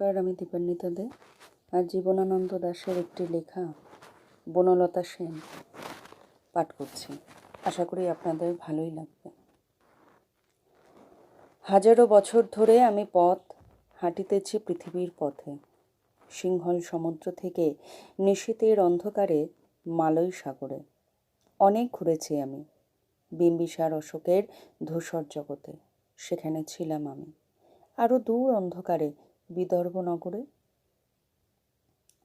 নমস্কার, আমি দীপান্বিতা দে আর জীবনানন্দ দাশের একটি লেখা, বনলতা সেন, পাঠ করছি। আশা করি আপনাদের ভালোই লাগবে। হাজারো বছর ধরে আমি পথ হাঁটিতেছি পৃথিবীর পথে। সিংহল সমুদ্র থেকে নিশীতের অন্ধকারে মালয় সাগরে। অনেক ঘুরেছি আমি বিম্বিসার অশোকের ধূসর জগতে। সেখানে ছিলাম আমি। আরও দূর অন্ধকারে বিদর্ভ নগরে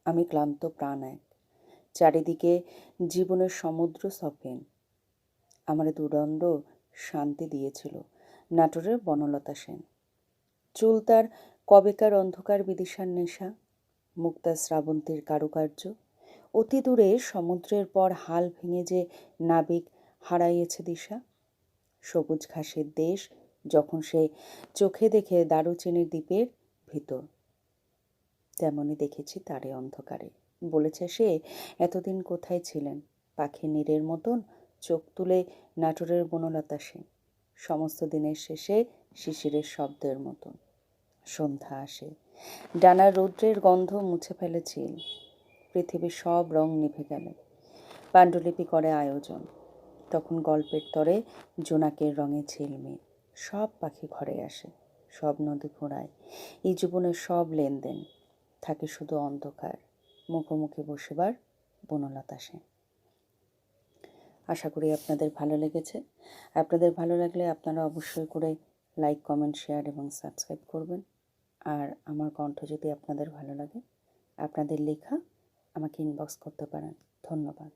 আমি ক্লান্ত প্রাণ এক। চারিদিকে জীবনের সমুদ্র সফেন। আমার দুরন্দ শান্তি দিয়েছিল নাটোরের বনলতা সেন। চুল তার কবেকার অন্ধকার বিদিশার নেশা মুক্তা শ্রাবন্তীর কারুকার্য। অতি দূরে সমুদ্রের পর হাল ভেঙে যে নাবিক হারাইয়েছে দিশা। সবুজ ঘাসের দেশ যখন সে চোখে দেখে দারুচিনির দ্বীপের ভিতর। তেমনই দেখেছি তারে অন্ধকারে। বলেছে সে এতদিন কোথায় ছিলেন? পাখি নীরের মতন চোখ তুলে নাটোরের বনলতা সে সমস্ত দিনের শেষে শিশিরের শব্দের মতন। সন্ধ্যা আসে। ডানার রৌদ্রের গন্ধ মুছে ফেলেছিল পৃথিবীর সব রং নিভে গেল। পাণ্ডুলিপি করে আয়োজন। তখন গল্পের তরে জোনাকের রঙে ঝিলমিল। সব পাখি ঘরে আসে। সব নদী ঘোড়ায় এই জীবনের সব লেনদেন থাকে শুধু অন্ধকার। মুখোমুখি বসেবার বনলতা সে আশা করি আপনাদের ভালো লেগেছে। আপনাদের ভালো লাগলে আপনারা অবশ্যই করে লাইক কমেন্ট শেয়ার এবং সাবস্ক্রাইব করবেন। আর আমার কণ্ঠ যদি আপনাদের ভালো লাগে, আপনাদের লেখা আমাকে ইনবক্স করতে পারেন। ধন্যবাদ।